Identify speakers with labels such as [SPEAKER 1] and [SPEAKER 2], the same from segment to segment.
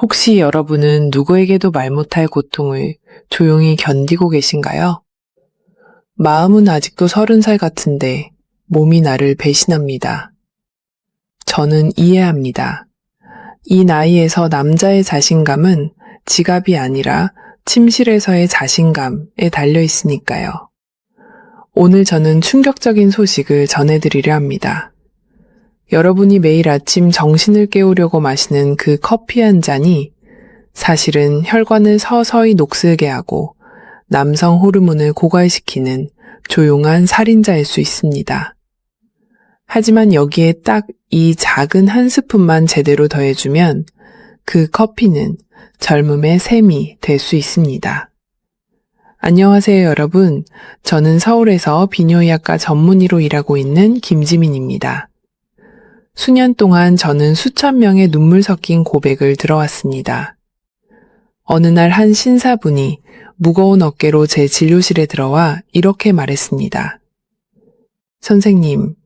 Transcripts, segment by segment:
[SPEAKER 1] 혹시 여러분은 누구에게도 말 못할 고통을 조용히 견디고 계신가요? 마음은 아직도 서른 살 같은데 몸이 나를 배신합니다. 저는 이해합니다. 이 나이에서 남자의 자신감은 지갑이 아니라 침실에서의 자신감에 달려 있으니까요. 오늘 저는 충격적인 소식을 전해드리려 합니다. 여러분이 매일 아침 정신을 깨우려고 마시는 그 커피 한 잔이 사실은 혈관을 서서히 녹슬게 하고 남성 호르몬을 고갈시키는 조용한 살인자일 수 있습니다. 하지만 여기에 딱 이 작은 한 스푼만 제대로 더해주면 그 커피는 젊음의 샘이 될 수 있습니다. 안녕하세요, 여러분. 저는 서울에서 비뇨의학과 전문의로 일하고 있는 김지민입니다. 수년 동안 저는 수천 명의 눈물 섞인 고백을 들어왔습니다. 어느 날 한 신사분이 무거운 어깨로 제 진료실에 들어와 이렇게 말했습니다. 선생님,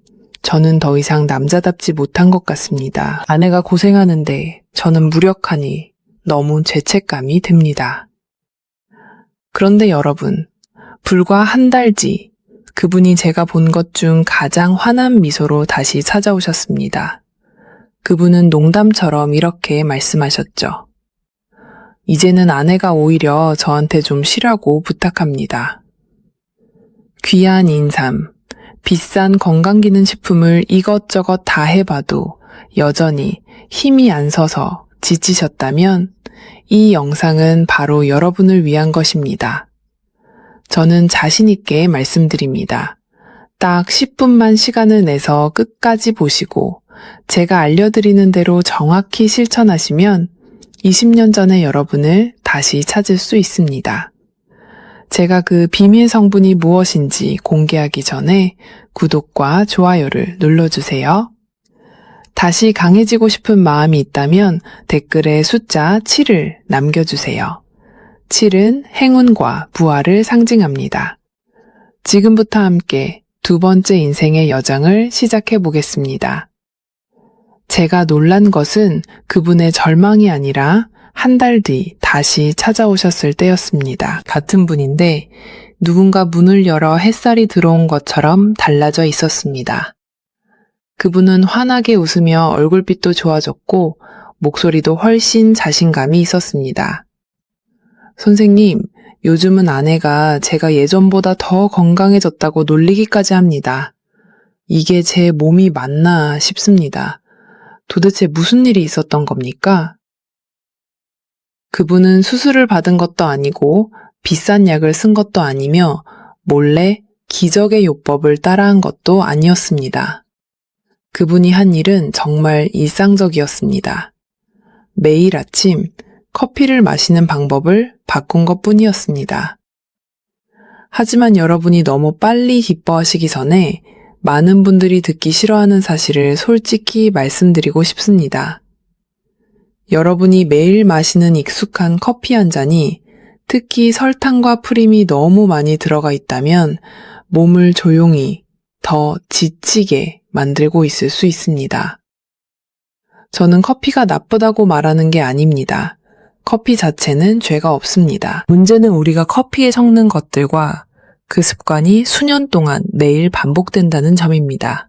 [SPEAKER 1] 저는 더 이상 남자답지 못한 것 같습니다. 아내가 고생하는데 저는 무력하니 너무 죄책감이 듭니다. 그런데 여러분, 불과 한달 뒤, 그분이 제가 본 것 중 가장 환한 미소로 다시 찾아오셨습니다. 그분은 농담처럼 이렇게 말씀하셨죠. 이제는 아내가 오히려 저한테 좀 쉬라고 부탁합니다. 귀한 인삼, 비싼 건강기능식품을 이것저것 다 해봐도 여전히 힘이 안 서서 지치셨다면 이 영상은 바로 여러분을 위한 것입니다. 저는 자신있게 말씀드립니다. 딱 10분만 시간을 내서 끝까지 보시고 제가 알려드리는 대로 정확히 실천하시면 20년 전의 여러분을 다시 찾을 수 있습니다. 제가 그 비밀 성분이 무엇인지 공개하기 전에 구독과 좋아요를 눌러주세요. 다시 강해지고 싶은 마음이 있다면 댓글에 숫자 7을 남겨주세요. 7은 행운과 부활을 상징합니다. 지금부터 함께 두 번째 인생의 여정을 시작해 보겠습니다. 제가 놀란 것은 그분의 절망이 아니라 한 달 뒤 다시 찾아오셨을 때였습니다. 같은 분인데 누군가 문을 열어 햇살이 들어온 것처럼 달라져 있었습니다. 그분은 환하게 웃으며 얼굴빛도 좋아졌고 목소리도 훨씬 자신감이 있었습니다. 선생님, 요즘은 아내가 제가 예전보다 더 건강해졌다고 놀리기까지 합니다. 이게 제 몸이 맞나 싶습니다. 도대체 무슨 일이 있었던 겁니까? 그분은 수술을 받은 것도 아니고 비싼 약을 쓴 것도 아니며 몰래 기적의 요법을 따라한 것도 아니었습니다. 그분이 한 일은 정말 일상적이었습니다. 매일 아침 커피를 마시는 방법을 바꾼 것 뿐이었습니다. 하지만 여러분이 너무 빨리 기뻐하시기 전에 많은 분들이 듣기 싫어하는 사실을 솔직히 말씀드리고 싶습니다. 여러분이 매일 마시는 익숙한 커피 한 잔이 특히 설탕과 프림이 너무 많이 들어가 있다면 몸을 조용히 더 지치게 만들고 있을 수 있습니다. 저는 커피가 나쁘다고 말하는 게 아닙니다. 커피 자체는 죄가 없습니다. 문제는 우리가 커피에 섞는 것들과 그 습관이 수년 동안 매일 반복된다는 점입니다.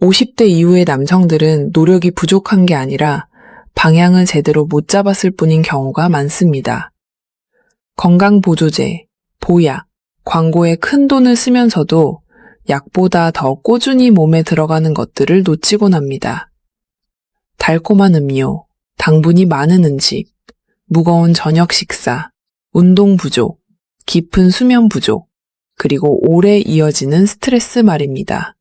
[SPEAKER 1] 50대 이후의 남성들은 노력이 부족한 게 아니라 방향을 제대로 못 잡았을 뿐인 경우가 많습니다. 건강보조제, 보약, 광고에 큰 돈을 쓰면서도 약보다 더 꾸준히 몸에 들어가는 것들을 놓치곤 합니다. 달콤한 음료, 당분이 많은 음식, 무거운 저녁 식사, 운동 부족, 깊은 수면 부족, 그리고 오래 이어지는 스트레스 말입니다.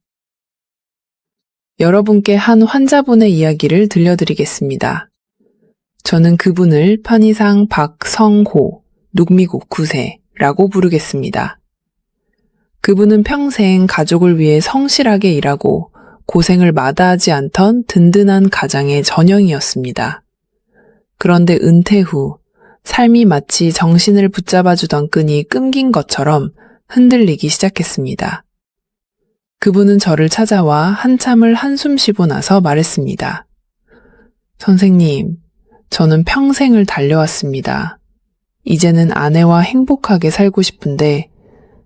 [SPEAKER 1] 여러분께 한 환자분의 이야기를 들려드리겠습니다. 저는 그분을 편의상 박성호, 눅미국 9세라고 부르겠습니다. 그분은 평생 가족을 위해 성실하게 일하고 고생을 마다하지 않던 든든한 가장의 전형이었습니다. 그런데 은퇴 후 삶이 마치 정신을 붙잡아 주던 끈이 끊긴 것처럼 흔들리기 시작했습니다. 그분은 저를 찾아와 한참을 한숨 쉬고 나서 말했습니다. 선생님, 저는 평생을 달려왔습니다. 이제는 아내와 행복하게 살고 싶은데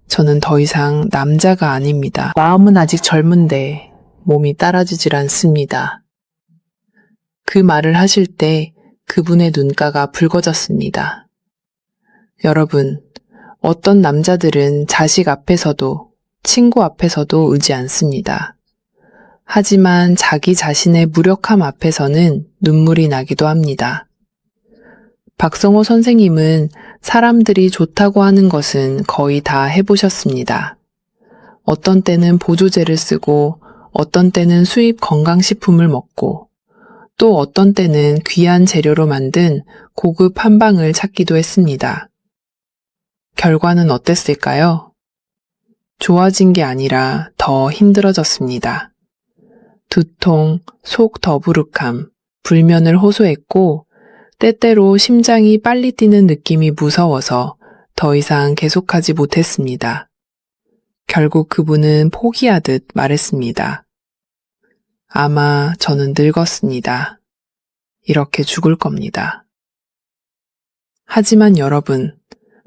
[SPEAKER 1] 저는 더 이상 남자가 아닙니다. 마음은 아직 젊은데 몸이 따라주질 않습니다. 그 말을 하실 때 그분의 눈가가 붉어졌습니다. 여러분, 어떤 남자들은 자식 앞에서도 친구 앞에서도 의지 않습니다. 하지만 자기 자신의 무력함 앞에서는 눈물이 나기도 합니다. 박성호 선생님은 사람들이 좋다고 하는 것은 거의 다 해보셨습니다. 어떤 때는 보조제를 쓰고, 어떤 때는 수입 건강식품을 먹고, 또 어떤 때는 귀한 재료로 만든 고급 한방을 찾기도 했습니다. 결과는 어땠을까요? 좋아진 게 아니라 더 힘들어졌습니다. 두통, 속 더부룩함, 불면을 호소했고, 때때로 심장이 빨리 뛰는 느낌이 무서워서 더 이상 계속하지 못했습니다. 결국 그분은 포기하듯 말했습니다. 아마 저는 늙었습니다. 이렇게 죽을 겁니다. 하지만 여러분,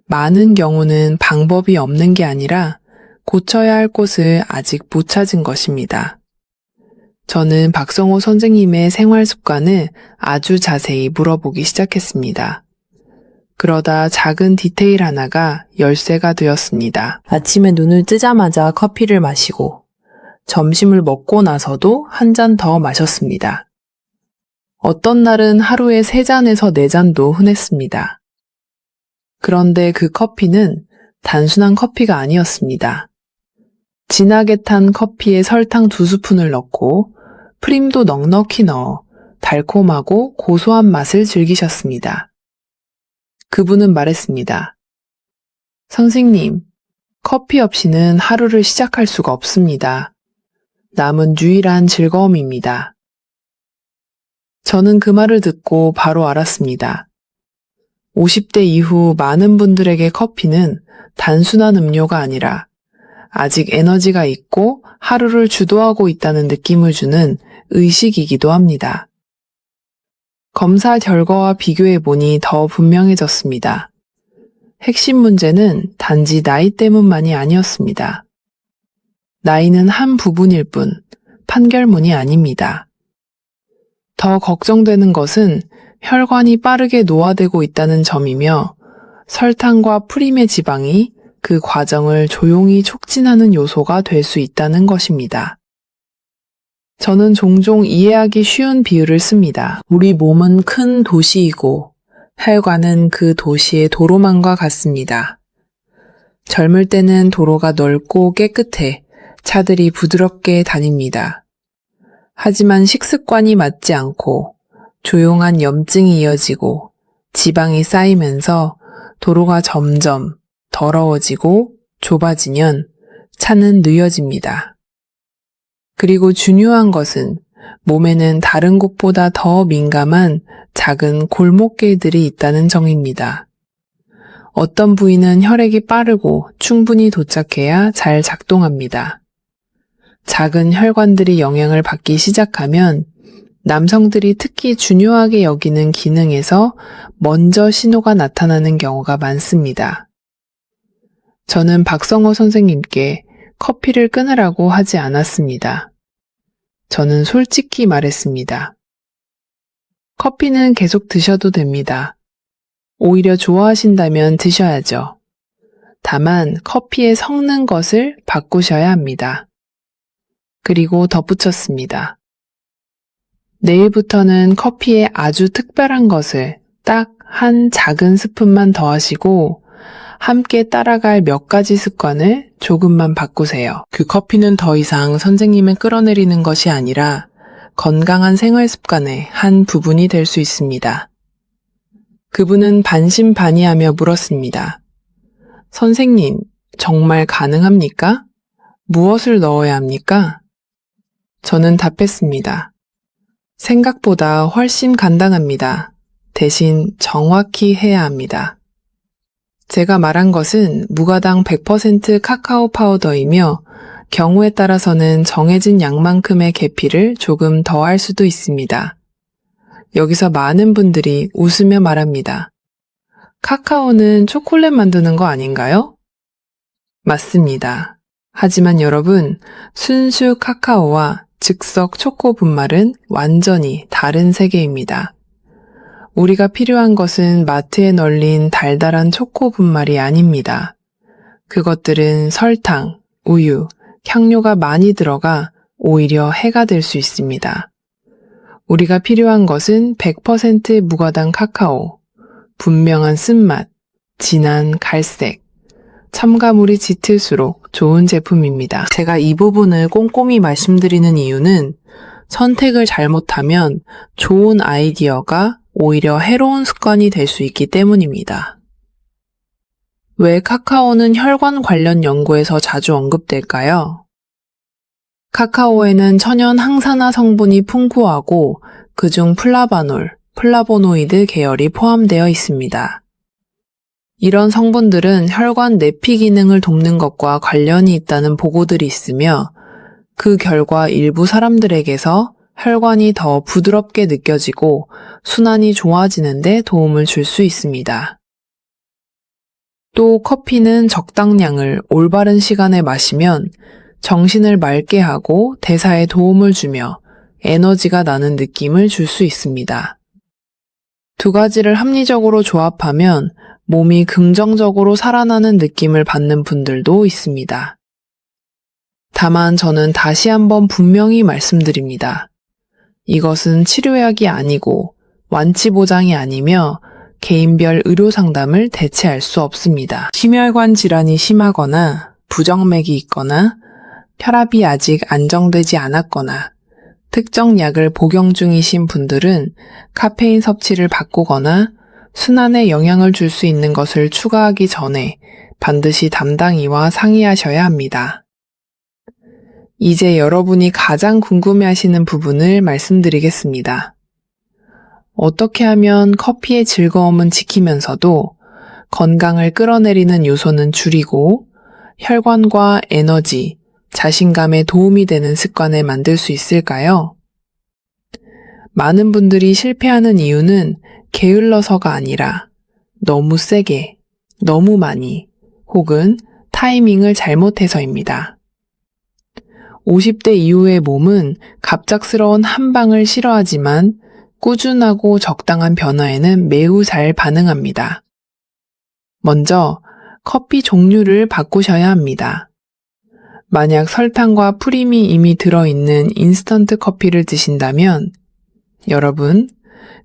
[SPEAKER 1] 많은 경우는 방법이 없는 게 아니라 고쳐야 할 곳을 아직 못 찾은 것입니다. 저는 박성호 선생님의 생활 습관을 아주 자세히 물어보기 시작했습니다. 그러다 작은 디테일 하나가 열쇠가 되었습니다. 아침에 눈을 뜨자마자 커피를 마시고 점심을 먹고 나서도 한 잔 더 마셨습니다. 어떤 날은 하루에 세 잔에서 네 잔도 흔했습니다. 그런데 그 커피는 단순한 커피가 아니었습니다. 진하게 탄 커피에 설탕 두 스푼을 넣고 프림도 넉넉히 넣어 달콤하고 고소한 맛을 즐기셨습니다. 그분은 말했습니다. 선생님, 커피 없이는 하루를 시작할 수가 없습니다. 남은 유일한 즐거움입니다. 저는 그 말을 듣고 바로 알았습니다. 50대 이후 많은 분들에게 커피는 단순한 음료가 아니라 아직 에너지가 있고 하루를 주도하고 있다는 느낌을 주는 의식이기도 합니다. 검사 결과와 비교해 보니 더 분명해졌습니다. 핵심 문제는 단지 나이 때문만이 아니었습니다. 나이는 한 부분일 뿐 판결문이 아닙니다. 더 걱정되는 것은 혈관이 빠르게 노화되고 있다는 점이며 설탕과 프림의 지방이 그 과정을 조용히 촉진하는 요소가 될 수 있다는 것입니다. 저는 종종 이해하기 쉬운 비유를 씁니다. 우리 몸은 큰 도시이고 혈관은 그 도시의 도로망과 같습니다. 젊을 때는 도로가 넓고 깨끗해 차들이 부드럽게 다닙니다. 하지만 식습관이 맞지 않고 조용한 염증이 이어지고 지방이 쌓이면서 도로가 점점 더러워지고 좁아지면 차는 느려집니다. 그리고 중요한 것은 몸에는 다른 곳보다 더 민감한 작은 골목길들이 있다는 점입니다. 어떤 부위는 혈액이 빠르고 충분히 도착해야 잘 작동합니다. 작은 혈관들이 영향을 받기 시작하면 남성들이 특히 중요하게 여기는 기능에서 먼저 신호가 나타나는 경우가 많습니다. 저는 박성호 선생님께 커피를 끊으라고 하지 않았습니다. 저는 솔직히 말했습니다. 커피는 계속 드셔도 됩니다. 오히려 좋아하신다면 드셔야죠. 다만 커피에 섞는 것을 바꾸셔야 합니다. 그리고 덧붙였습니다. 내일부터는 커피에 아주 특별한 것을 딱 한 작은 스푼만 더하시고 함께 따라갈 몇 가지 습관을 조금만 바꾸세요. 그 커피는 더 이상 선생님을 끌어내리는 것이 아니라 건강한 생활 습관의 한 부분이 될 수 있습니다. 그분은 반신반의하며 물었습니다. 선생님, 정말 가능합니까? 무엇을 넣어야 합니까? 저는 답했습니다. 생각보다 훨씬 간단합니다. 대신 정확히 해야 합니다. 제가 말한 것은 무가당 100% 카카오 파우더이며 경우에 따라서는 정해진 양만큼의 계피를 조금 더 할 수도 있습니다. 여기서 많은 분들이 웃으며 말합니다. 카카오는 초콜릿 만드는 거 아닌가요? 맞습니다. 하지만 여러분, 순수 카카오와 즉석 초코 분말은 완전히 다른 세계입니다. 우리가 필요한 것은 마트에 널린 달달한 초코 분말이 아닙니다. 그것들은 설탕, 우유, 향료가 많이 들어가 오히려 해가 될 수 있습니다. 우리가 필요한 것은 100% 무가당 카카오, 분명한 쓴맛, 진한 갈색, 첨가물이 짙을수록 좋은 제품입니다. 제가 이 부분을 꼼꼼히 말씀드리는 이유는 선택을 잘못하면 좋은 아이디어가 오히려 해로운 습관이 될 수 있기 때문입니다. 왜 카카오는 혈관 관련 연구에서 자주 언급될까요? 카카오에는 천연 항산화 성분이 풍부하고 그중 플라바놀, 플라보노이드 계열이 포함되어 있습니다. 이런 성분들은 혈관 내피 기능을 돕는 것과 관련이 있다는 보고들이 있으며 그 결과 일부 사람들에게서 혈관이 더 부드럽게 느껴지고 순환이 좋아지는데 도움을 줄 수 있습니다. 또 커피는 적당량을 올바른 시간에 마시면 정신을 맑게 하고 대사에 도움을 주며 에너지가 나는 느낌을 줄 수 있습니다. 두 가지를 합리적으로 조합하면 몸이 긍정적으로 살아나는 느낌을 받는 분들도 있습니다. 다만 저는 다시 한번 분명히 말씀드립니다. 이것은 치료약이 아니고 완치 보장이 아니며 개인별 의료 상담을 대체할 수 없습니다. 심혈관 질환이 심하거나 부정맥이 있거나 혈압이 아직 안정되지 않았거나 특정 약을 복용 중이신 분들은 카페인 섭취를 바꾸거나 순환에 영향을 줄 수 있는 것을 추가하기 전에 반드시 담당이와 상의하셔야 합니다. 이제 여러분이 가장 궁금해 하시는 부분을 말씀드리겠습니다. 어떻게 하면 커피의 즐거움은 지키면서도 건강을 끌어내리는 요소는 줄이고 혈관과 에너지, 자신감에 도움이 되는 습관을 만들 수 있을까요? 많은 분들이 실패하는 이유는 게을러서가 아니라 너무 세게, 너무 많이, 혹은 타이밍을 잘못해서입니다. 50대 이후의 몸은 갑작스러운 한 방을 싫어하지만 꾸준하고 적당한 변화에는 매우 잘 반응합니다. 먼저 커피 종류를 바꾸셔야 합니다. 만약 설탕과 프림이 이미 들어있는 인스턴트 커피를 드신다면 여러분,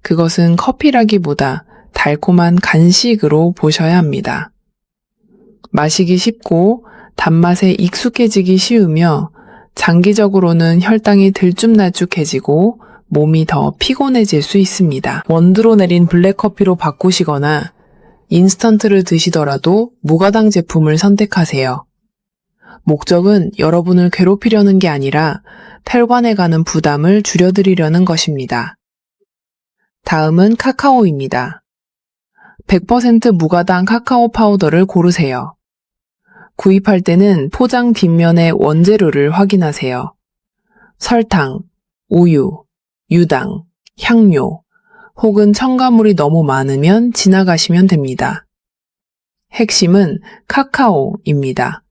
[SPEAKER 1] 그것은 커피라기보다 달콤한 간식으로 보셔야 합니다. 마시기 쉽고 단맛에 익숙해지기 쉬우며 장기적으로는 혈당이 들쭉날쭉해지고 몸이 더 피곤해질 수 있습니다. 원두로 내린 블랙커피로 바꾸시거나 인스턴트를 드시더라도 무가당 제품을 선택하세요. 목적은 여러분을 괴롭히려는 게 아니라 혈관에 가는 부담을 줄여드리려는 것입니다. 다음은 카카오입니다. 100% 무가당 카카오 파우더를 고르세요. 구입할 때는 포장 뒷면의 원재료를 확인하세요. 설탕, 우유, 유당, 향료, 혹은 첨가물이 너무 많으면 지나가시면 됩니다. 핵심은 카카오입니다.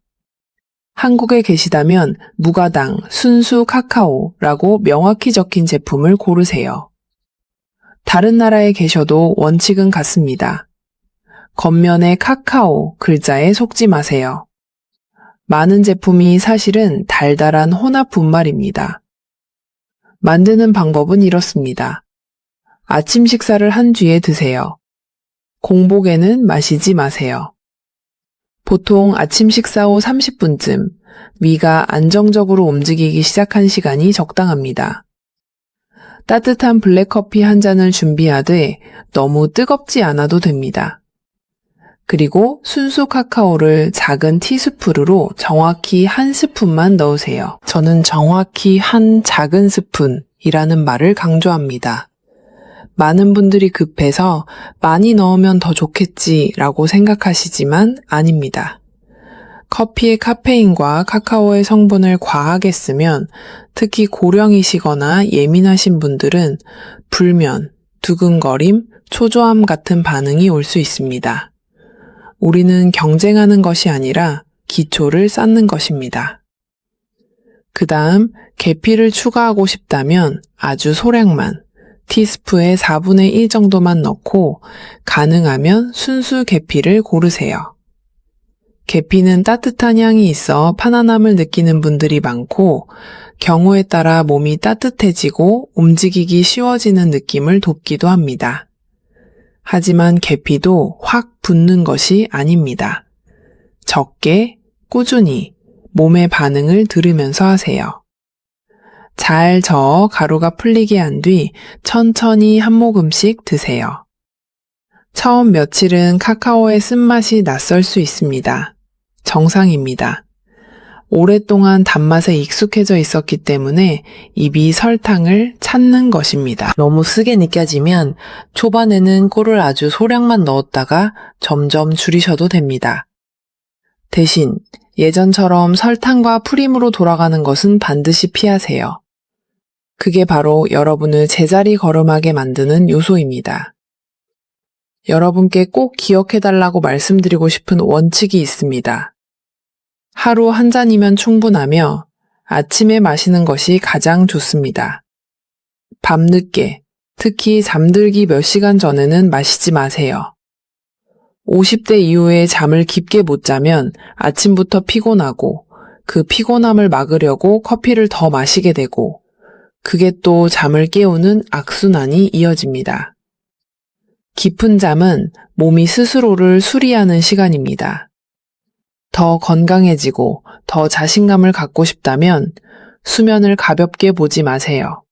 [SPEAKER 1] 한국에 계시다면 무가당, 순수 카카오라고 명확히 적힌 제품을 고르세요. 다른 나라에 계셔도 원칙은 같습니다. 겉면에 카카오 글자에 속지 마세요. 많은 제품이 사실은 달달한 혼합 분말입니다. 만드는 방법은 이렇습니다. 아침 식사를 한 뒤에 드세요. 공복에는 마시지 마세요. 보통 아침 식사 후 30분쯤 위가 안정적으로 움직이기 시작한 시간이 적당합니다. 따뜻한 블랙커피 한 잔을 준비하되 너무 뜨겁지 않아도 됩니다. 그리고 순수 카카오를 작은 티스푼으로 정확히 한 스푼만 넣으세요. 저는 정확히 한 작은 스푼이라는 말을 강조합니다. 많은 분들이 급해서 많이 넣으면 더 좋겠지라고 생각하시지만 아닙니다. 커피의 카페인과 카카오의 성분을 과하게 쓰면 특히 고령이시거나 예민하신 분들은 불면, 두근거림, 초조함 같은 반응이 올 수 있습니다. 우리는 경쟁하는 것이 아니라 기초를 쌓는 것입니다. 그 다음, 계피를 추가하고 싶다면 아주 소량만, 티스프의 4분의 1 정도만 넣고 가능하면 순수 계피를 고르세요. 계피는 따뜻한 향이 있어 편안함을 느끼는 분들이 많고 경우에 따라 몸이 따뜻해지고 움직이기 쉬워지는 느낌을 돕기도 합니다. 하지만 계피도 확 붓는 것이 아닙니다. 적게, 꾸준히 몸의 반응을 들으면서 하세요. 잘 저어 가루가 풀리게 한 뒤 천천히 한 모금씩 드세요. 처음 며칠은 카카오의 쓴맛이 낯설 수 있습니다. 정상입니다. 오랫동안 단맛에 익숙해져 있었기 때문에 입이 설탕을 찾는 것입니다. 너무 쓰게 느껴지면 초반에는 꿀을 아주 소량만 넣었다가 점점 줄이셔도 됩니다. 대신 예전처럼 설탕과 프림으로 돌아가는 것은 반드시 피하세요. 그게 바로 여러분을 제자리 걸음하게 만드는 요소입니다. 여러분께 꼭 기억해달라고 말씀드리고 싶은 원칙이 있습니다. 하루 한 잔이면 충분하며 아침에 마시는 것이 가장 좋습니다. 밤늦게, 특히 잠들기 몇 시간 전에는 마시지 마세요. 50대 이후에 잠을 깊게 못 자면 아침부터 피곤하고 그 피곤함을 막으려고 커피를 더 마시게 되고 그게 또 잠을 깨우는 악순환이 이어집니다. 깊은 잠은 몸이 스스로를 수리하는 시간입니다. 더 건강해지고 더 자신감을 갖고 싶다면 수면을 가볍게 보지 마세요.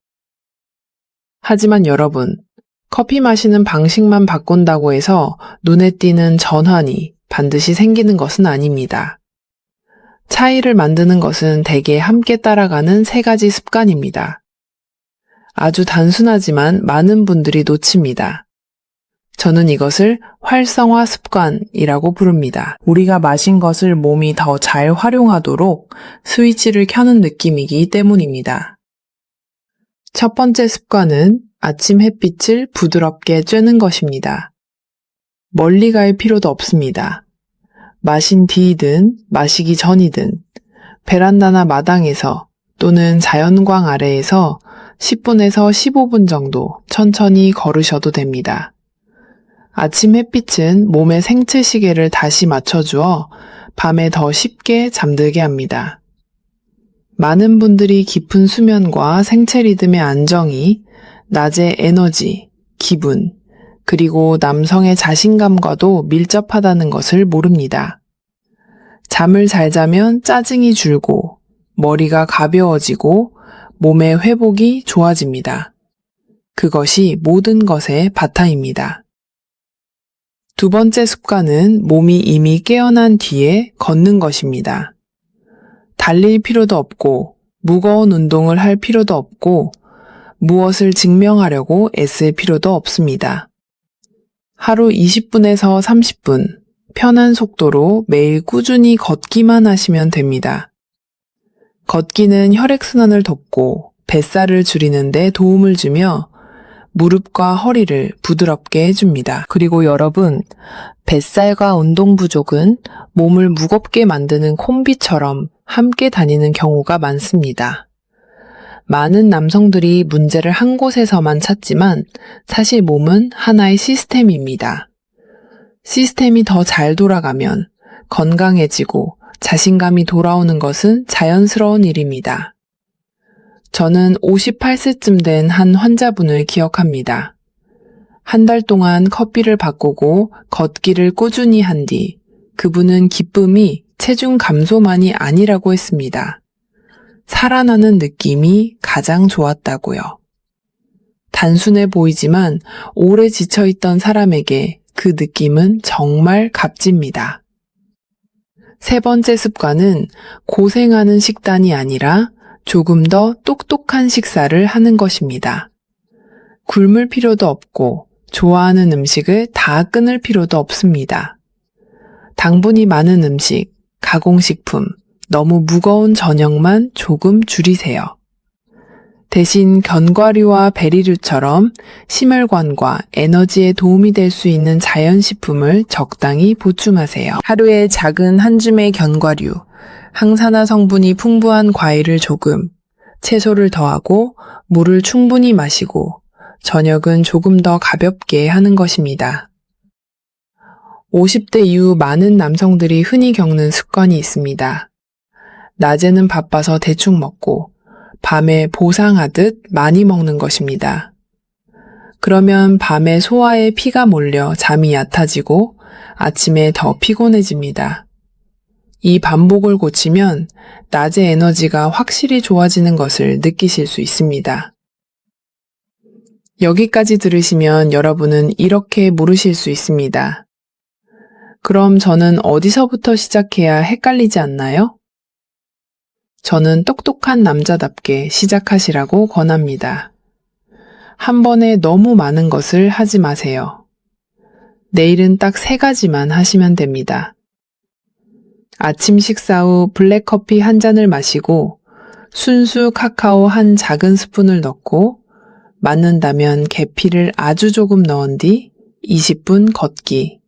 [SPEAKER 1] 하지만 여러분, 커피 마시는 방식만 바꾼다고 해서 눈에 띄는 전환이 반드시 생기는 것은 아닙니다. 차이를 만드는 것은 대개 함께 따라가는 세 가지 습관입니다. 아주 단순하지만 많은 분들이 놓칩니다. 저는 이것을 활성화 습관이라고 부릅니다. 우리가 마신 것을 몸이 더 잘 활용하도록 스위치를 켜는 느낌이기 때문입니다. 첫 번째 습관은 아침 햇빛을 부드럽게 쬐는 것입니다. 멀리 갈 필요도 없습니다. 마신 뒤이든 마시기 전이든 베란다나 마당에서 또는 자연광 아래에서 10분에서 15분 정도 천천히 걸으셔도 됩니다. 아침 햇빛은 몸의 생체 시계를 다시 맞춰주어 밤에 더 쉽게 잠들게 합니다. 많은 분들이 깊은 수면과 생체 리듬의 안정이 낮의 에너지, 기분, 그리고 남성의 자신감과도 밀접하다는 것을 모릅니다. 잠을 잘 자면 짜증이 줄고 머리가 가벼워지고 몸의 회복이 좋아집니다. 그것이 모든 것의 바탕입니다. 두 번째 습관은 몸이 이미 깨어난 뒤에 걷는 것입니다. 달릴 필요도 없고 무거운 운동을 할 필요도 없고 무엇을 증명하려고 애쓸 필요도 없습니다. 하루 20분에서 30분 편한 속도로 매일 꾸준히 걷기만 하시면 됩니다. 걷기는 혈액순환을 돕고 뱃살을 줄이는데 도움을 주며 무릎과 허리를 부드럽게 해줍니다. 그리고 여러분, 뱃살과 운동 부족은 몸을 무겁게 만드는 콤비처럼 함께 다니는 경우가 많습니다. 많은 남성들이 문제를 한 곳에서만 찾지만 사실 몸은 하나의 시스템입니다. 시스템이 더 잘 돌아가면 건강해지고 자신감이 돌아오는 것은 자연스러운 일입니다. 저는 58세쯤 된 한 환자분을 기억합니다. 한 달 동안 커피를 바꾸고 걷기를 꾸준히 한 뒤 그분은 기쁨이 체중 감소만이 아니라고 했습니다. 살아나는 느낌이 가장 좋았다고요. 단순해 보이지만 오래 지쳐있던 사람에게 그 느낌은 정말 값집니다. 세 번째 습관은 고생하는 식단이 아니라 조금 더 똑똑한 식사를 하는 것입니다. 굶을 필요도 없고 좋아하는 음식을 다 끊을 필요도 없습니다. 당분이 많은 음식, 가공식품, 너무 무거운 저녁만 조금 줄이세요. 대신 견과류와 베리류처럼 심혈관과 에너지에 도움이 될 수 있는 자연식품을 적당히 보충하세요. 하루에 작은 한 줌의 견과류, 항산화 성분이 풍부한 과일을 조금, 채소를 더하고 물을 충분히 마시고 저녁은 조금 더 가볍게 하는 것입니다. 50대 이후 많은 남성들이 흔히 겪는 습관이 있습니다. 낮에는 바빠서 대충 먹고 밤에 보상하듯 많이 먹는 것입니다. 그러면 밤에 소화에 피가 몰려 잠이 얕아지고 아침에 더 피곤해집니다. 이 반복을 고치면 낮의 에너지가 확실히 좋아지는 것을 느끼실 수 있습니다. 여기까지 들으시면 여러분은 이렇게 물으실 수 있습니다. 그럼 저는 어디서부터 시작해야 헷갈리지 않나요? 저는 똑똑한 남자답게 시작하시라고 권합니다. 한 번에 너무 많은 것을 하지 마세요. 내일은 딱 세 가지만 하시면 됩니다. 아침 식사 후 블랙커피 한 잔을 마시고 순수 카카오 한 작은 스푼을 넣고 맞는다면 계피를 아주 조금 넣은 뒤 20분 걷기.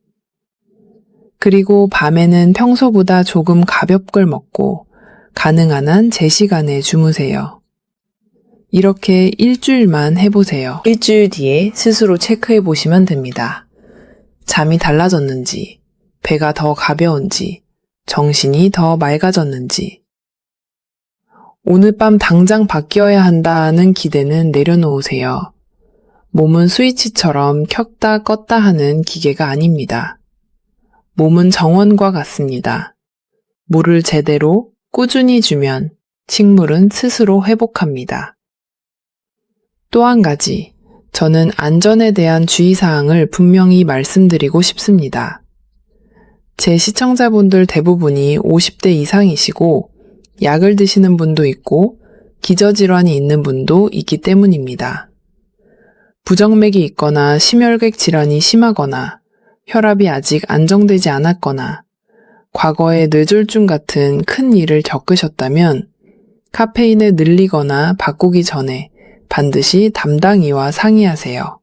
[SPEAKER 1] 그리고 밤에는 평소보다 조금 가볍걸 먹고 가능한 한 제 시간에 주무세요. 이렇게 일주일만 해보세요. 일주일 뒤에 스스로 체크해 보시면 됩니다. 잠이 달라졌는지, 배가 더 가벼운지, 정신이 더 맑아졌는지. 오늘 밤 당장 바뀌어야 한다는 기대는 내려놓으세요. 몸은 스위치처럼 켰다 껐다 하는 기계가 아닙니다. 몸은 정원과 같습니다. 물을 제대로 꾸준히 주면 식물은 스스로 회복합니다. 또 한 가지, 저는 안전에 대한 주의사항을 분명히 말씀드리고 싶습니다. 제 시청자분들 대부분이 50대 이상이시고 약을 드시는 분도 있고 기저질환이 있는 분도 있기 때문입니다. 부정맥이 있거나 심혈객 질환이 심하거나 혈압이 아직 안정되지 않았거나 과거에 뇌졸중 같은 큰 일을 겪으셨다면 카페인을 늘리거나 바꾸기 전에 반드시 담당이와 상의하세요.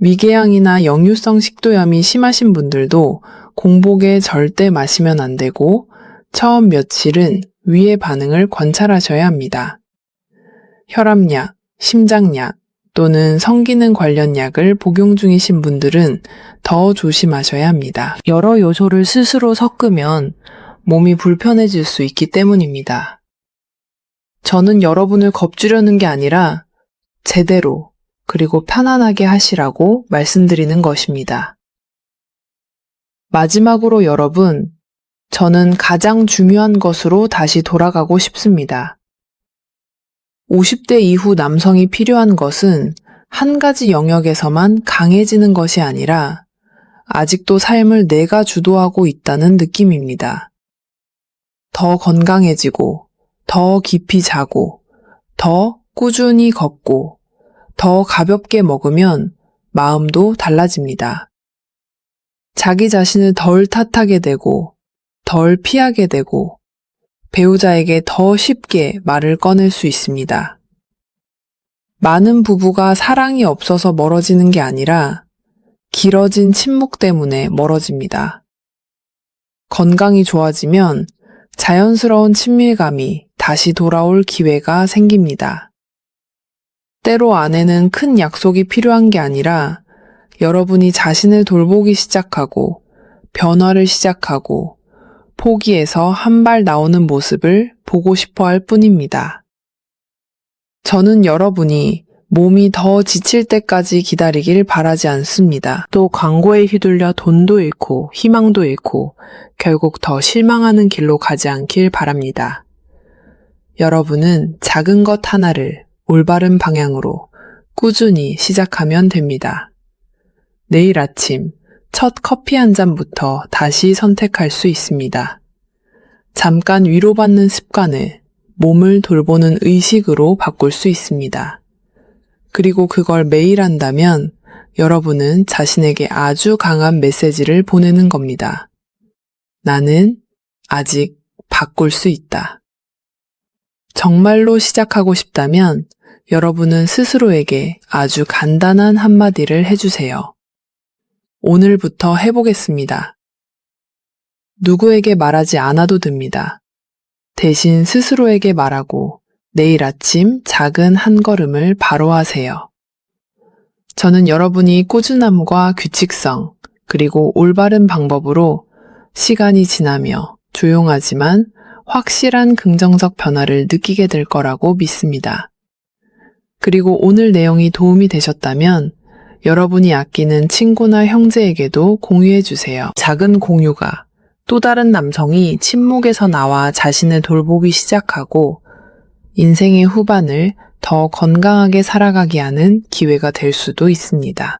[SPEAKER 1] 위궤양이나 역류성 식도염이 심하신 분들도 공복에 절대 마시면 안 되고 처음 며칠은 위의 반응을 관찰하셔야 합니다. 혈압약, 심장약 또는 성기능 관련 약을 복용 중이신 분들은 더 조심하셔야 합니다. 여러 요소를 스스로 섞으면 몸이 불편해질 수 있기 때문입니다. 저는 여러분을 겁주려는 게 아니라 제대로 그리고 편안하게 하시라고 말씀드리는 것입니다. 마지막으로 여러분, 저는 가장 중요한 것으로 다시 돌아가고 싶습니다. 50대 이후 남성이 필요한 것은 한 가지 영역에서만 강해지는 것이 아니라 아직도 삶을 내가 주도하고 있다는 느낌입니다. 더 건강해지고, 더 깊이 자고, 더 꾸준히 걷고, 더 가볍게 먹으면 마음도 달라집니다. 자기 자신을 덜 탓하게 되고, 덜 피하게 되고, 배우자에게 더 쉽게 말을 꺼낼 수 있습니다. 많은 부부가 사랑이 없어서 멀어지는 게 아니라 길어진 침묵 때문에 멀어집니다. 건강이 좋아지면 자연스러운 친밀감이 다시 돌아올 기회가 생깁니다. 때로 아내는 큰 약속이 필요한 게 아니라 여러분이 자신을 돌보기 시작하고 변화를 시작하고 포기해서 한 발 나오는 모습을 보고 싶어 할 뿐입니다. 저는 여러분이 몸이 더 지칠 때까지 기다리길 바라지 않습니다. 또 광고에 휘둘려 돈도 잃고 희망도 잃고 결국 더 실망하는 길로 가지 않길 바랍니다. 여러분은 작은 것 하나를 올바른 방향으로 꾸준히 시작하면 됩니다. 내일 아침 첫 커피 한 잔부터 다시 선택할 수 있습니다. 잠깐 위로받는 습관을 몸을 돌보는 의식으로 바꿀 수 있습니다. 그리고 그걸 매일 한다면 여러분은 자신에게 아주 강한 메시지를 보내는 겁니다. 나는 아직 바꿀 수 있다. 정말로 시작하고 싶다면 여러분은 스스로에게 아주 간단한 한마디를 해주세요. 오늘부터 해보겠습니다. 누구에게 말하지 않아도 됩니다. 대신 스스로에게 말하고 내일 아침 작은 한 걸음을 바로 하세요. 저는 여러분이 꾸준함과 규칙성, 그리고 올바른 방법으로 시간이 지나며 조용하지만 확실한 긍정적 변화를 느끼게 될 거라고 믿습니다. 그리고 오늘 내용이 도움이 되셨다면 여러분이 아끼는 친구나 형제에게도 공유해 주세요. 작은 공유가 또 다른 남성이 침묵에서 나와 자신을 돌보기 시작하고 인생의 후반을 더 건강하게 살아가게 하는 기회가 될 수도 있습니다.